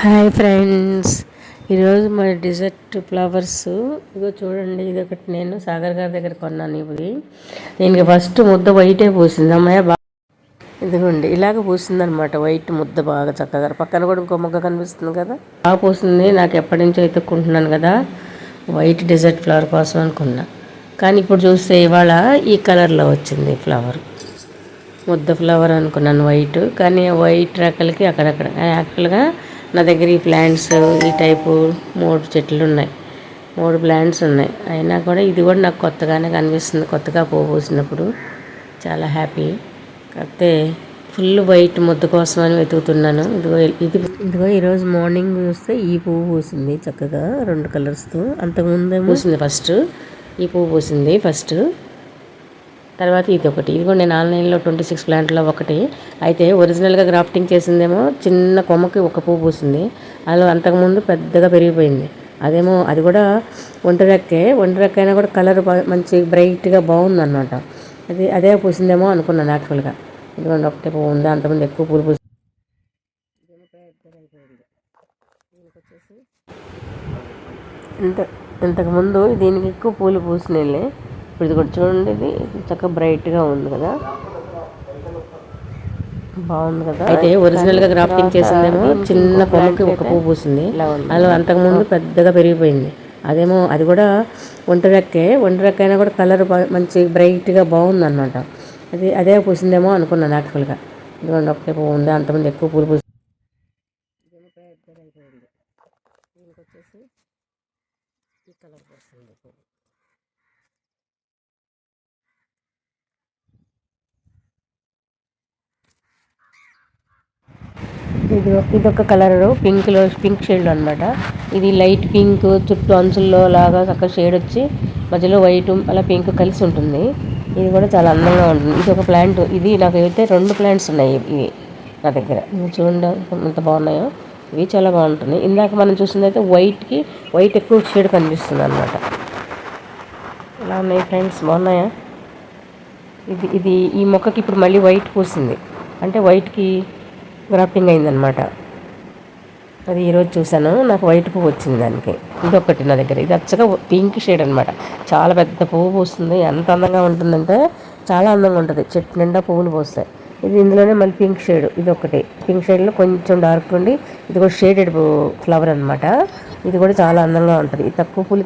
Hi friends. ఈరోజు మన desert flowers. ఇగో చూడండి ఇది ఒకటి నేను సాగర్ గారి దగ్గర కొన్నాను ఇవి. దీనికి ఫస్ట్ ముద్ద వైటే పూసింది. అమ్మాయి బాగా ఇదిగోండి ఇలాగ పూసింది అనమాట వైట్ ముద్ద బాగా చక్కగా. పక్కన కూడా ఇంకో మొగ్గ కనిపిస్తుంది కదా. బాగా పూసింది. నాకు ఎప్పటి నుంచో ఎత్తుక్కుంటున్నాను కదా. వైట్ డిజర్ట్ ఫ్లవర్ కోసం అనుకున్నా. కానీ ఇప్పుడు చూస్తే ఇవాళ ఈ కలర్లో వచ్చింది ఫ్లవర్. ముద్ద ఫ్లవర్ అనుకున్నాను వైట్. కానీ వైట్ రకలకి అక్కడక్కడ. యాక్చువల్గా నా దగ్గర ఈ ప్లాంట్స్ ఈ టైపు మూడు చెట్లు ఉన్నాయి. మూడు ప్లాంట్స్ ఉన్నాయి. అయినా కూడా ఇది కూడా నాకు కొత్తగానే కనిపిస్తుంది. కొత్తగా పువ్వు పూసినప్పుడు చాలా హ్యాపీ కాకపోతే ఫుల్ వైట్ ముద్ద కోసం అని వెతుకుతున్నాను. ఇదిగో ఇది ఇదిగో ఈరోజు మార్నింగ్ చూస్తే ఈ పువ్వు పూసింది చక్కగా రెండు కలర్స్తో అంతకుముందే పూసింది ఫస్ట్ ఈ పువ్వు పూసింది ఫస్ట్ తర్వాత ఇది ఒకటి ఇది కూడా నేను ఆన్లైన్లో ట్వంటీ సిక్స్ ప్లాంట్లో ఒకటి. అయితే ఒరిజినల్గా గ్రాఫ్టింగ్ చేసిందేమో చిన్న కొమ్మకి ఒక పువ్వు పూసింది. అలా అంతకుముందు పెద్దగా పెరిగిపోయింది. అదేమో అది కూడా ఒంటరెక్కే రెక్కే రెక్క అయినా కూడా కలర్ మంచి బ్రైట్గా బాగుంది అన్నమాట అది అదే పూసిందేమో అనుకున్నాను యాక్చువల్గా. ఇదిగోండి ఒకటే పువ్వు ఉంది. అంతకుముందు ఎక్కువ పూలు పూసి ఇంత ఇంతకుముందు దీనికి ఎక్కువ పూలు పూసినాయి ఇప్పుడు ఇది కూడా చూడండి ఇది చక్కగా బ్రైట్గా ఉంది కదా. బాగుంది కదా. అయితే ఒరిజినల్గా గ్రాఫ్టింగ్ చేసిందేమో చిన్న కొమ్మకి ఒక పువ్వు పూసింది. అలా అంతకుముందు పెద్దగా పెరిగిపోయింది. అదేమో అది కూడా ఒంటి రెక్కే. ఒంటి రెక్క అయినా కూడా కలర్ మంచి బ్రైట్గా బాగుంది అనమాట అది అదే పూసిందేమో అనుకున్నాను యాక్చువల్గా ఇదిగోండి ఒకటే పువ్వు ఉంది. అంతమంది ఎక్కువ పూలు పూసి వచ్చేసి ఈ కలర్ పూస్తుంది ఇది ఇది ఒక కలర్ పింక్లో పింక్ షేడ్ అనమాట ఇది లైట్ పింక్ చుట్టూ అంచుల్లో లాగా చక్కగా షేడ్ వచ్చి మధ్యలో వైట్ అలా పింక్ కలిసి ఉంటుంది. ఇది కూడా చాలా అందంగా ఉంటుంది. ఇది ఒక ప్లాంట్ ఇది నాకు అయితే రెండు ప్లాంట్స్ ఉన్నాయి ఇవి నా దగ్గర. చూడండి ఎంత బాగున్నాయో. ఇవి చాలా బాగుంటున్నాయి ఇందాక మనం చూసింది అయితే వైట్కి వైట్ ఎక్కువ షేడ్ కనిపిస్తుంది అనమాట ఇలా ఉన్నాయి ఫ్రెండ్స్ బాగున్నాయా? ఇది ఇది ఈ మొక్కకి ఇప్పుడు మళ్ళీ వైట్ పూసింది. అంటే వైట్కి గ్రాఫ్టింగ్ అయిందనమాట అది ఈరోజు చూశాను. నాకు వైట్ పువ్వు వచ్చింది దానికి. ఇది ఒకటి నా దగ్గర. ఇది అచ్చగా పింక్ షేడ్ అనమాట చాలా పెద్ద పువ్వు పూస్తుంది. ఎంత అందంగా ఉంటుందంటే చాలా అందంగా ఉంటుంది. చెట్టు నిండా పువ్వులు పోస్తాయి. ఇది ఇందులోనే మళ్ళీ పింక్ షేడ్. ఇది ఒకటి పింక్ షేడ్లో కొంచెం డార్క్ ఉండి ఇది కూడా షేడెడ్ ఫ్లవర్ అనమాట ఇది కూడా చాలా అందంగా ఉంటుంది. తక్కువ పూలు